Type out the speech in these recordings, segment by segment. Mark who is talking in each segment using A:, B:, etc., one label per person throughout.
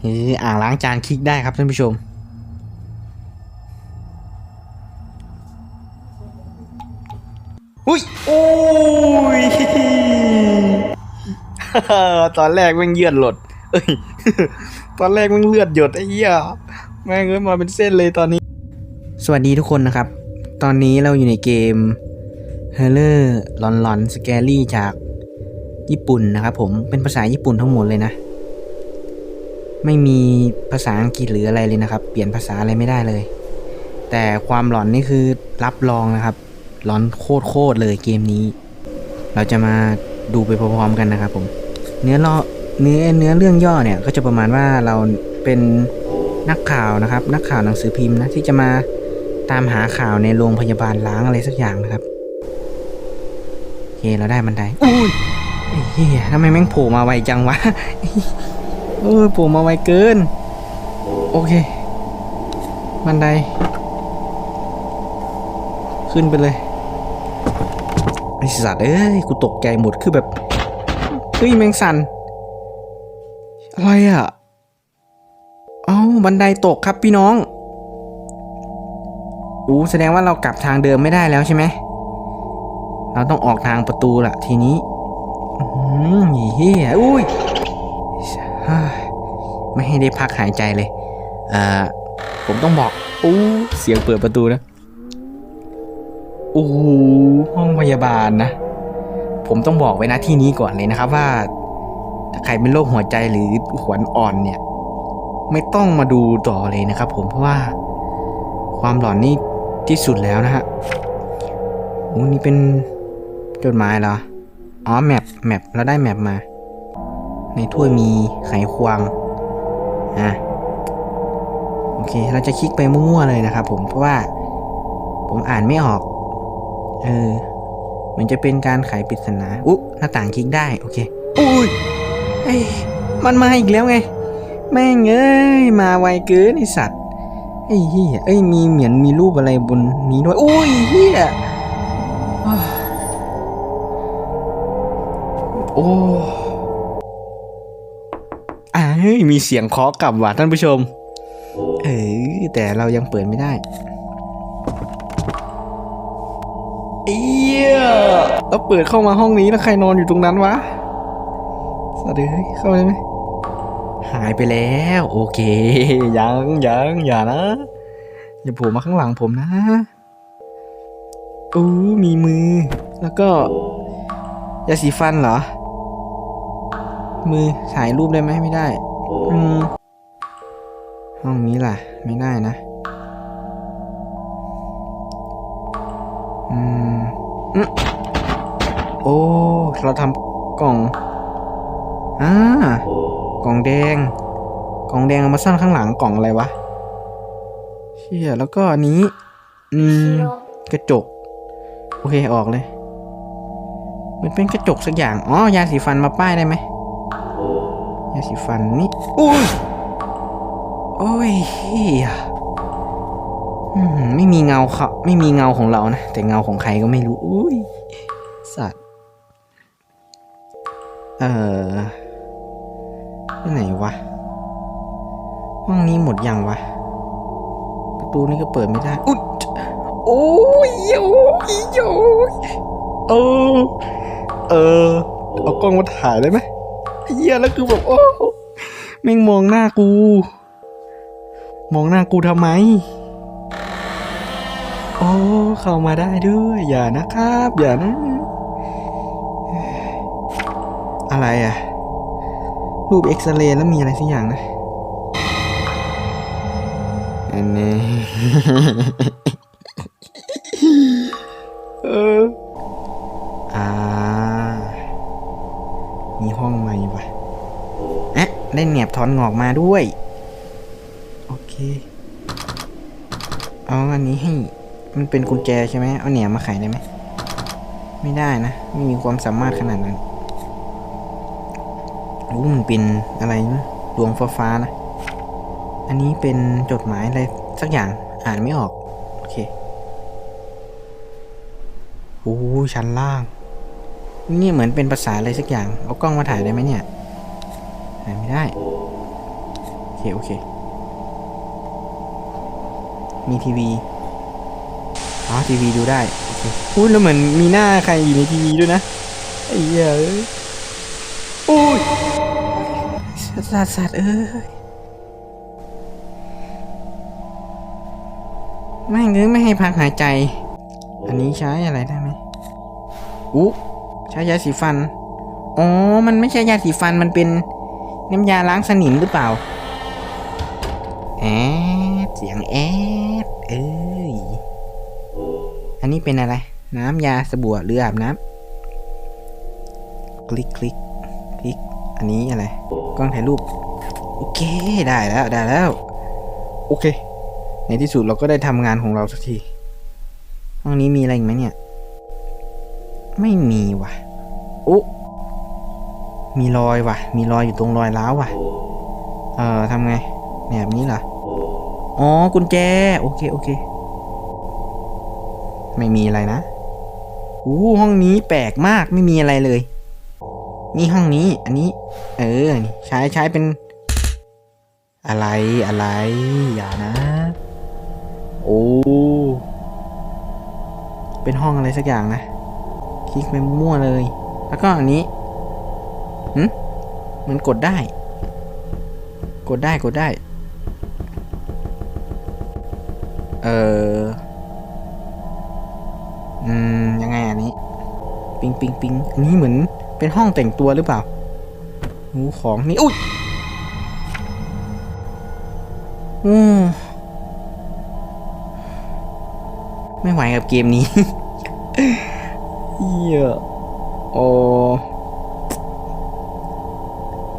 A: เฮ้ยอ่างล้างจานคลิกได้ครับท่านผู้ชม อุ้ย โอ้ย ตอนแรกแม่งเลือดหลด เอ้ย ตอนแรกแม่งเลือดหยดไอ้เหี้ย แม่งเอ้ยมาเป็นเส้นเลยตอนนี้ สวัสดีทุกคนนะครับ ตอนนี้เราอยู่ในเกม h e r l e r หลอนหลอนสแกรี่จากญี่ปุ่นนะครับผม เป็นภาษาญี่ปุ่นทั้งหมดเลยนะ ไม่มีภาษาอังกฤษหรืออะไรเลยนะครับ เปลี่ยนภาษาอะไรไม่ได้เลย แต่ความหลอนนี่คือรับรองนะครับหลอนโคตรโคตรเลยเกมนี้ เราจะมาดูไปพร้อมๆกันนะครับผม เนื้อล่อเนื้อเนื้อเรื่องย่อเนี่ยก็จะประมาณว่าเราเป็นนักข่าวนะครับ นักข่าวหนังสือพิมพ์นะที่จะมาตามหาข่าวในโรงพยาบาลล้างอะไรสักอย่างนะครับโอเคเราได้บันไดอุ้ยเหี้ยทำไมแม่งโผล่มาไวจังวะ เออโผล่มาไวเกิน โอเค บันได ขึ้นไปเลยไอสัตว์เอ้ย กูตกใจหมดคือแบบ เฮ้ย แมงสัน อะไรอะ เอ้า บันไดตกครับพี่น้อง อู้แสดงว่าเรากลับทางเดิมไม่ได้แล้วใช่ไหม เราต้องออกทางประตูละทีนี้ อืมเฮียอุ้ย ไม่ให้ได้พักหายใจเลยเอ่อผมต้องบอกอู้เสียงเปิดประตูนะโอ้ห้องพยาบาลนะ ผมต้องบอกไว้นะที่นี้ก่อนเลยนะครับว่า ถ้าใครเป็นโรคหัวใจหรือหัวอ่อนเนี่ย ไม่ต้องมาดูต่อเลยนะครับ ผมเพราะว่า ความหลอนนี่ที่สุดแล้วนะฮะโอ้นี่เป็นจดหมายเหรอ อ๋อแมปแมปเราได้แมปมา ในถ้วยมีไขควงอะโอเค เราจะคลิกไปมั่วๆเลยนะครับผมเพราะว่าผมอ่านไม่ออก เออ มันจะเป็นการไขปริศนาอุ๊หน้าต่างคลิกได้ โอเคอุ้ยเอ้ยมันมาอีกแล้วไง แม่งเอ้ย มาไวเกินไอสัตว์ไอ้เหี้ยเอ้ย มีเหมือนมีรูปอะไรบนนี้ด้วย อุ้ยเหี้ยโอ้ เฮ้ยมีเสียงเคาะกลับว่ะท่านผู้ชม เออแต่เรายังเปิดไม่ได้เอียแล้วเปิดเข้ามาห้องนี้แล้วใครนอนอยู่ตรงนั้นวะสวัสดีเข้าได้ไหมหายไปแล้ว โอเค ยังยังอย่านะอย่าโผล่มาข้างหลังผมนะอู้มีมือ แล้วก็ยาสีฟันเหรอ มือถ่ายรูปได้ไหมไม่ได้ ห้องนี้ล่ะ ไม่ได้นะอืมอืมโอ้ เราทำกล่อง อ่า กล่องแดง กล่องแดงเอามาซ่อนข้างหลังกล่องอะไรวะ เชี่ย แล้วก็อันนี้ อืม กระจก โอเค ออกเลย มันเป็นกระจกสักอย่าง อ๋อ ยาสีฟันมาป้ายได้ไหม ยาสีฟันนี่อุ้ยโอ้ยเฮียอืมไม่มีเงาเขาไม่มีเงาของเรานะ แต่เงาของใครก็ไม่รู้อุ้ยสัตว์เออที่ไหนวะห้องนี้หมดยังวะ ประตูนี่ก็เปิดไม่ได้ อุ๊ยโอ้ยโอ้ยโอ้ยเออ เออ เอากล้องมาถ่ายได้ไหมไอ้ เหี้ยแล้วคือแบบโอ้แม่งมองหน้ากู มองหน้ากูทำไม โอ้เข้ามาได้ด้วย อย่านะครับ อย่านะ อะไรอะ รูปเอ็กซเรย์แล้วมีอะไรสักอย่างนะอันนี้เออา มีห้องใหม่ปะอะได้แหนบ ถอนงอกมาด้วย โอเค เอาอันนี้ให้มันเป็นกุญแจใช่ไหมเอาแหนบมาไขได้ไหม ไม่ได้นะ ไม่มีความสามารถขนาดนั้นโอ้มันเป็นอะไรนะดวงฟ้าฟ้านะ อันนี้เป็นจดหมายอะไรสักอย่างอ่านไม่ออก โอเคโอ้ชั้นล่าง นี่เหมือนเป็นภาษาอะไรสักอย่าง เอากล้องมาถ่ายได้ไหมเนี่ย ไม่ได้ โอเค โอเค มีทีวีอ๋อทีวีดูได้โอเคพูดแล้วเหมือนมีหน้าใครอยู่ในทีวีด้วยนะไอ้เหี้ยเอ้ยโอ้ยสัตว์สัตว์เอ้ยแม่งเอ้ยไม่ให้พักหายใจ อันนี้ใช้อะไรได้ไหมอุ๊ใช้ยาสีฟัน อ๋อ มันไม่ใช่ยาสีฟัน มันเป็น น้ำยาล้างสนิมหรือเปล่า แอดเสียงแอดเอ้ย อันนี้เป็นอะไร น้ำยาสบู่หรืออาบน้ำคลิกคลิกคลิก อันนี้อะไร กล้องถ่ายรูป โอเค ได้แล้ว ได้แล้ว โอเค ในที่สุดเราก็ได้ทำงานของเราสักที ห้องนี้มีอะไรอีกไหมเนี่ย ไม่มีว่ะโอ้ มีรอยว่ะ มีรอยอยู่ตรงรอยร้าวว่ะ เอ่อทำไงแบบนี้เหรอ อ๋อ กุญแจ โอเค โอเค ไม่มีอะไรนะอู้ห้องนี้แปลกมาก ไม่มีอะไรเลย นี่ห้องนี้ อันนี้ เออ ใช้ใช้เป็น อะไร อะไร อย่านะ โอ้ เป็นห้องอะไรสักอย่างนะ คลิกไปมั่วเลย แล้วก็อันนี้ มันกดได้ กดได้กดได้ เอออืม ยังไงอันนี้ ปิงปิงปิงอันนี้เหมือนเป็นห้องแต่งตัวหรือเปล่าหูของนี่ อุ้ยอืมไม่ไหวกับเกมนี้เหี้ยโอ้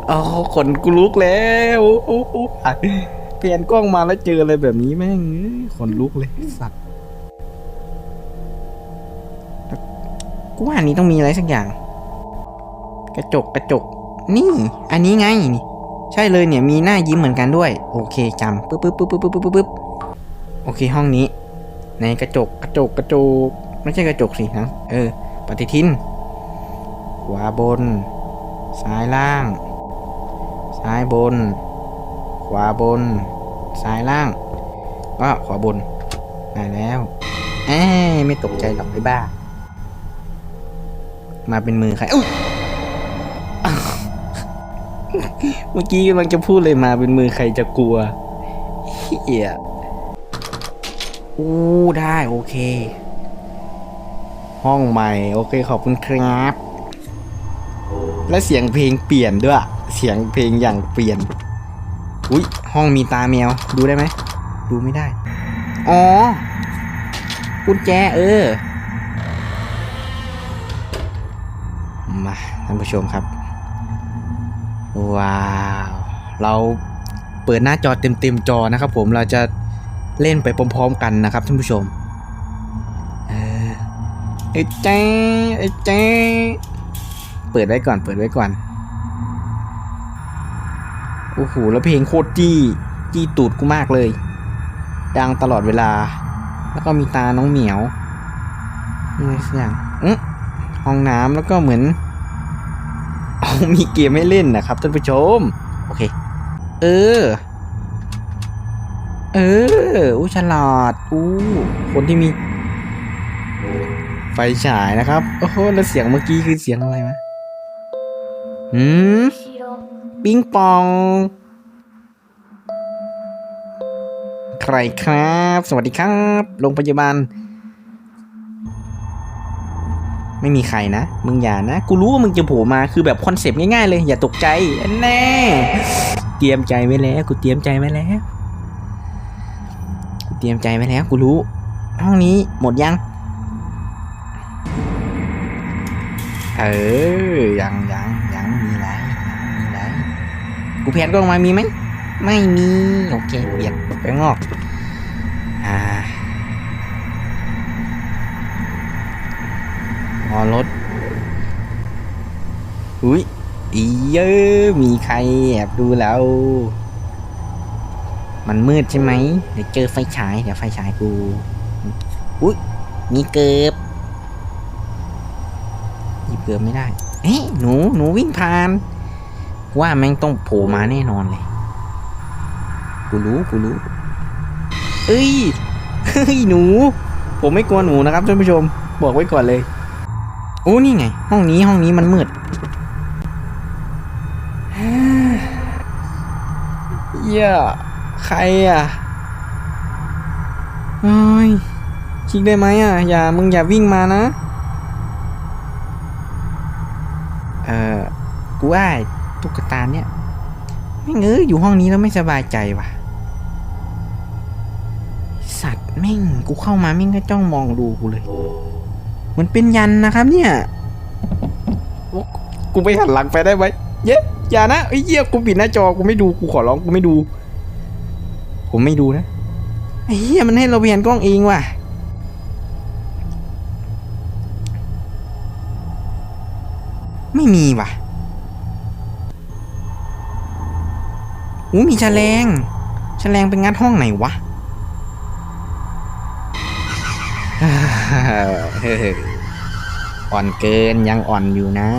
A: เอาขนกูลุกแล้วโอ้โหเปลี่ยนกล้องมาแล้วเจออะไรแบบนี้แม่งขนลุกเลยสัตว์กูว่าอันนี้ต้องมีอะไรสักอย่าง กระจกกระจก นี่ อันนี้ไงนี่ใช่เลยเนี่ยมีหน้ายิ้มเหมือนกันด้วย โอเคจำปึ๊บปึ๊บปึ๊บปึ๊บปึ๊บปึ๊บปึ๊บโอเคห้องนี้ ในกระจกกระจกกระจก ไม่ใช่กระจกสินะเออ ปฏิทินขวาบน ซ้ายล่าง ซ้ายบน ขวาบน ซ้ายล่างก็ขวาบนได้แล้วเอ้ยไม่ตกใจหรอกไอ้บ้า มาเป็นมือใครอุ๊ยเมื่อกี้กำลังจะพูดเลยมาเป็นมือใครจะกลัวเฮียอู้ได้โอเค ห้องใหม่ โอเคขอบคุณครับ และเสียงเพลงเปลี่ยนด้วย เสียงเพลงอย่างเปลี่ยน อุ้ยห้องมีตาแมว ดูได้ไหม ดูไม่ได้ อ๋อ กุญแจเออ มาท่านผู้ชมครับ ว้าว เราเปิดหน้าจอเต็มๆจอนะครับผม เราจะเล่นไปพร้อมๆกันนะครับท่านผู้ชม เออไอ้เจ๊ไอ้เจ๊เปิดไว้ก่อน เปิดไว้ก่อน โอ้โหแล้วเพลงโคตรจี้จี้ตูดกูมากเลย ดังตลอดเวลา แล้วก็มีตาน้องเหมียวนี่อะไรสักอย่างอื้ห้องน้ำแล้วก็เหมือนเอามีเกมให้เล่นนะครับท่านผู้ชม โอเค เออ เอออู้ฉลาดอู้คนที่มี ไฟฉายนะครับ โอ้โหแล้วเสียงเมื่อกี้คือเสียงอะไรวะหืม ปิงปอง ใครครับ สวัสดีครับ โรงพยาบาล ไม่มีใครนะ มึงอย่านะ กูรู้ว่ามึงจะโผล่มาคือแบบคอนเซปต์ง่ายๆเลย อย่าตกใจ แน่ เตรียมใจไว้แล้ว กูเตรียมใจไว้แล้วเตรียมใจไว้แล้วกูรู้ ห้องนี้หมดยัง เออ ยังยังยัง กูแพนกล้องมามีไหมไม่มี โอเคเปลี่ยนไปงอก อ่าพอรถอุ้ยอีเยอะมีใครแอบดูแล้ว มันมืดใช่ไหมเดี๋ยวเจอไฟฉาย เดี๋ยวไฟฉายกูอุ้ยมีเกือบหยิบเกือบไม่ได้ เอ๊ะหนู หนูวิ่งผ่าน ว่าแม่งต้องโผล่มาแน่นอนเลย กูรู้กูรู้ เอ้ย เฮ้ยหนู ผมไม่กลัวหนูนะครับท่านผู้ชม บอกไว้ก่อนเลย โอ้นี่ไง ห้องนี้ห้องนี้มันมืดเหี้ยใครอะเฮ้ยคิกได้ไหมอะ อย่ามึงอย่าวิ่งมานะ เออกูว่าไอ ตุ๊กตาเนี่ยไม่งเงยอยู่ห้องนี้แล้วไม่สบายใจว่ะ สัตว์แม่งกูเข้ามาแม่งก็จ้องมองดูกูเลย มันเป็นยันนะครับเนี่ยโอ้กูไปหันหลังไปได้ไหมเย้อย่านะไอ้ยเหี้ยกูปิดหน้าจอกูไม่ดูกูขอร้องกูไม่ดู ผมไม่ดูนะไอ้เหี้ยมันให้เราเปลี่ยนกล้องเองว่ะไม่มีว่ะ อู้มีแฉลงแฉลงเป็นงัดห้องไหนวะอ่อนเกินยังอ่อนอยู่นะ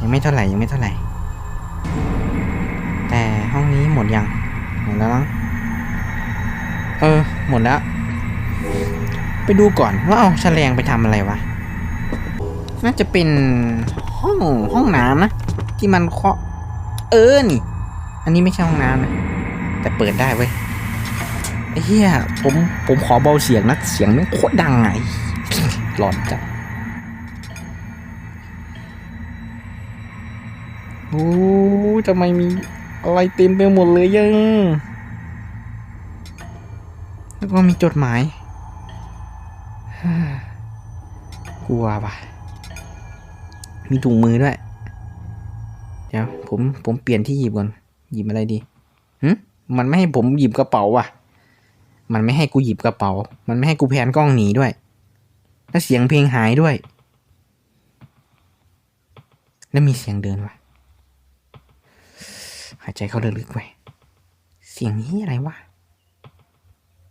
A: ยังไม่เท่าไหร่ยังไม่เท่าไหร่ แต่ห้องนี้หมดยังหมดแล้วมั้งเออ หมดแล้ว ไปดูก่อนว่าเอาแฉลงไปทำอะไรวะ น่าจะเป็นห้องห้องน้ำนะ ที่มันเคาะเออนี่ อันนี้ไม่ใช่ห้องน้ำนะ แต่เปิดได้เว้ยไอ้เหี้ยผมผมขอเบาเสียงนะเสียงมันโคตรดังไงหลอนจัดโอ้ทำไมมีอะไรเต็มไปหมดเลยยังแล้วก็มีจดหมายกลัวปะมีถุงมือด้วย เดี๋ยวผมผมเปลี่ยนที่หยิบก่อน หยิบอะไรดีหึมันไม่ให้ผมหยิบกระเป๋าว่ะ มันไม่ให้กูหยิบกระเป๋า มันไม่ให้กูแพนกล้องหนีด้วย แล้วเสียงเพลงหายด้วย แล้วมีเสียงเดินว่ะ หายใจเข้าลึกๆไว้เสียงนี้อะไรวะ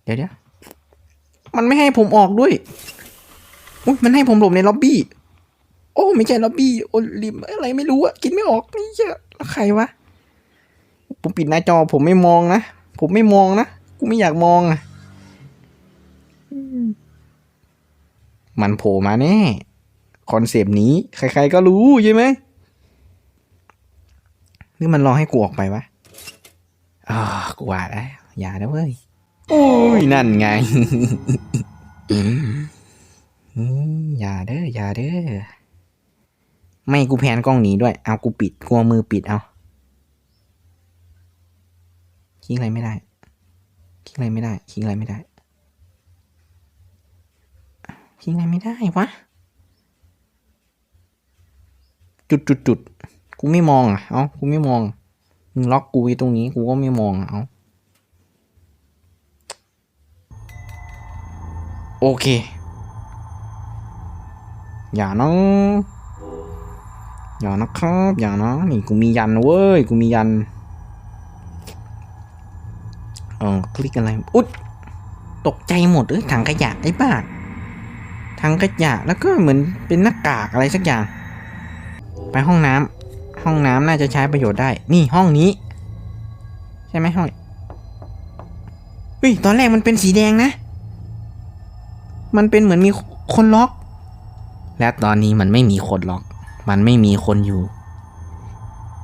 A: เดี๋ยวเดี๋ยวมันไม่ให้ผมออกด้วยอุ้ยมันให้ผมหลบในล็อบบี้ โอ้ ไม่ใช่ล็อบบี้ โอลิมอะไรไม่รู้อะกินไม่ออกนี่เจ้าแล้วใครวะ ผมปิดหน้าจอ ผมไม่มองนะ ผมไม่มองนะ กูไม่อยากมองอะอืมมันโผล่มาแน่คอนเซปต์นี้ ใครๆก็รู้ใช่ไหมหรือมันรอให้กูออกไปวะอ่ากูว่าแล้วอย่านะเว้ยโอ้ยนั่นไงอืมอย่าเด้ออย่าเด้อ ไม่กูแพนกล้องหนีด้วย เอากูปิดกลัวมือปิดเอา คลิกอะไรไม่ได้ คลิกอะไรไม่ได้ คลิกอะไรไม่ได้ คลิกอะไรไม่ได้วะ จุดจุดจุดกูไม่มองอะ เอ้า กูไม่มอง มึงล็อกกูไว้ตรงนี้ กูก็ไม่มองอะ เอ้า โอเค อย่านะอย่านะครับ อย่านะ นี่กูมียันเว้ย กูมียัน ออคลิกอะไร อุ๊ยตกใจหมดเอ้ยถังขยะไอ้บ้าถังขยะแล้วก็เหมือนเป็นหน้ากากอะไรสักอย่าง ไปห้องน้ำห้องน้ำน่าจะใช้ประโยชน์ได้ นี่ห้องนี้ ใช่ไหมห้องเฮ้ยตอนแรกมันเป็นสีแดงนะ มันเป็นเหมือนมีคนล็อก และตอนนี้มันไม่มีคนล็อก มันไม่มีคนอยู่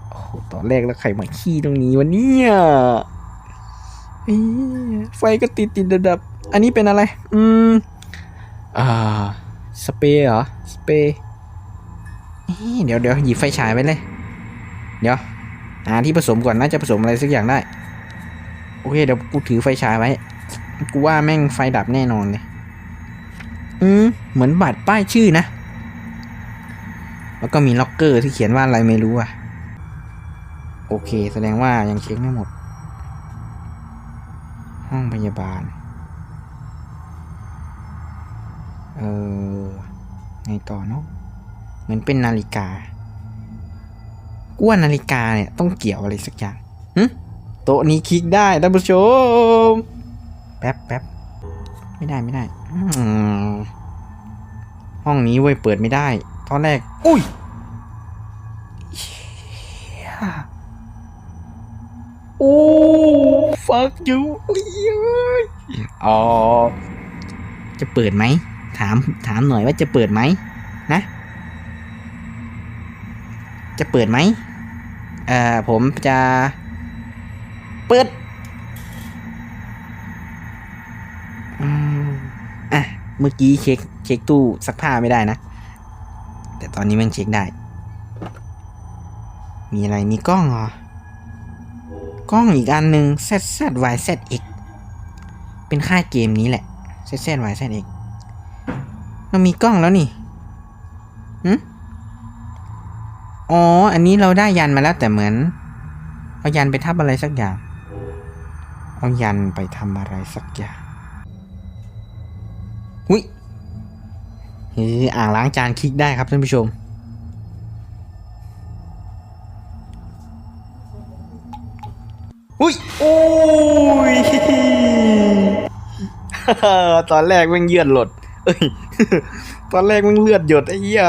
A: โอ้ตอนแรกแล้วใครมาขี้ตรงนี้วะเนี่ย ไฟก็ติดติดดับดับ อันนี้เป็นอะไร อืม อ่า สเปรย์เหรอ สเปรย์เอ้ยเดี๋ยวเดี๋ยวหยิบไฟฉายไปเลย เดี๋ยวหาที่ผสมก่อนน่าจะผสมอะไรสักอย่างได้ โอเค เดี๋ยวกูถือไฟฉายไว้ กูว่าแม่งไฟดับแน่นอนเลย อืม เหมือนบัตรป้ายชื่อนะ แล้วก็มีล็อกเกอร์ที่เขียนว่าอะไรไม่รู้อะ โอเค แสดงว่ายังเช็คไม่หมด ห้องพยาบาล เออ ไงต่อเนาะเหมือนเป็นนาฬิกากูว่านาฬิกาเนี่ยต้องเกี่ยวอะไรสักอย่างหึโต๊ะนี้คลิกได้ท่านผู้ชม แป๊บแป๊บไม่ได้ไม่ได้ ห้องนี้เว้ยเปิดไม่ได้ ตอนแรก อุ้ยเชี่ย โอ้ fuck you อ๋อ จะเปิดไหม ถาม ถามหน่อยว่าจะเปิดไหม นะ จะเปิดไหม เอ่อ ผมจะ เปิดอะ เมื่อกี้เช็ค เช็คตู้ซักผ้าไม่ได้นะ แต่ตอนนี้มันเช็คได้ มีอะไร มีกล้องเหรอ กล้องอีกอันหนึ่ง Z Z Y Z X เป็นค่ายเกมนี้แหละ Z Z Y Z X เรามีกล้องแล้วนี่หือ๋อ อันนี้เราได้ยันมาแล้วแต่เหมือน เอายันไปทับอะไรสักอย่าง เอายันไปทำอะไรสักอย่างหุยเฮ้ยอ่างล้างจานคลิกได้ครับท่านผู้ชม อุ้ยโอ้ยตอนแรกแม่งเยือดหลดเอ้ยตอนแรกแม่งเลือดหยดไอ้เหี้ย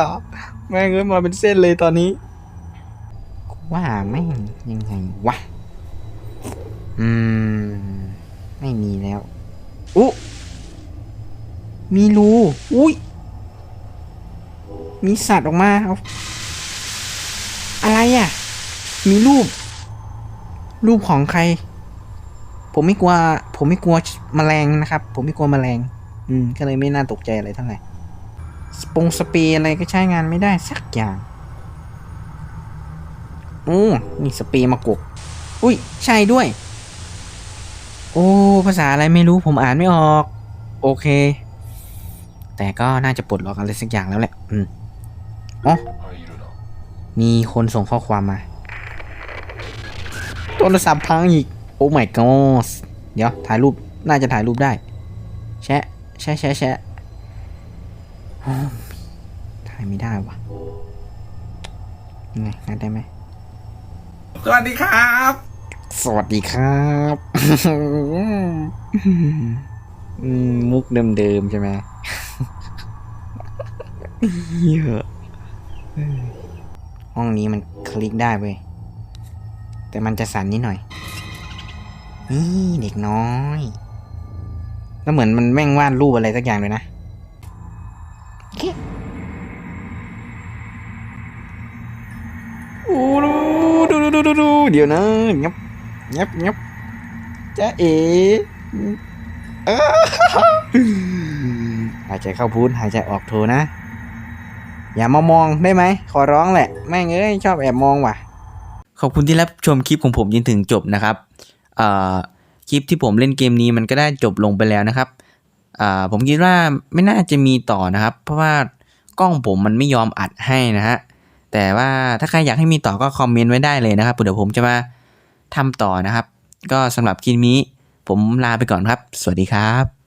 A: แม่งเอ้ยมาเป็นเส้นเลยตอนนี้ว่าแม่งยังไงวะอืม ไม่มีแล้วอุ๊มีรูอุ้ยมีสัตว์ออกมาเอาอะไรอะ มีรูป รูปของใคร ผมไม่กลัว ผมไม่กลัวแมลงนะครับ ผมไม่กลัวแมลง อืม ก็เลยไม่น่าตกใจอะไรเท่าไหร่สปงสเปรย์อะไรก็ใช้งานไม่ได้สักอย่างโอ้นี่สเปรย์มากกอุ้ย ใช่ด้วย โอ้ ภาษาอะไรไม่รู้ผมอ่านไม่ออก โอเค แต่ก็น่าจะปลดล็อกอะไรสักอย่างแล้วแหละ อืมอ๋อมีคนส่งข้อความมา โทรศัพท์พังอีก โอ้ my god เดี๋ยวถ่ายรูป น่าจะถ่ายรูปได้ แชะ แชะแชะแชะโอ้ถ่ายไม่ได้วะยังไงงานได้ไหม
B: สวัสดีครับ
A: สวัสดีครับอืมมุกเดิมๆใช่ไหมเหี้ยห้องนี้มันคลิกได้เว้ย แต่มันจะสั่นนิดหน่อย นี่เด็กน้อย แล้วเหมือนมันแม่งวาดรูปอะไรสักอย่างเลยนะโอ้ดูดูดูดูดูเดี๋ยวนะงับงับงับจ้าเอ๋เออหายใจเข้าพูดหายใจออกโทนะ อย่ามามองได้ไหม ขอร้องแหละ แม่งเอ้ยชอบแอบมองว่ะ ขอบคุณที่รับชมคลิปของผมจนถึงจบนะครับคลิปที่ผมเล่นเกมนี้มันก็ได้จบลงไปแล้วนะครับผมคิดว่าไม่น่าจะมีต่อนะครับ เพราะว่ากล้องผมมันไม่ยอมอัดให้นะฮะแต่ว่าถ้าใครอยากให้มีต่อก็คอมเมนต์ไว้ได้เลยนะครับเดี๋ยวผมจะมาทำต่อนะครับ ก็สำหรับคลิปนี้ผมลาไปก่อนครับ สวัสดีครับ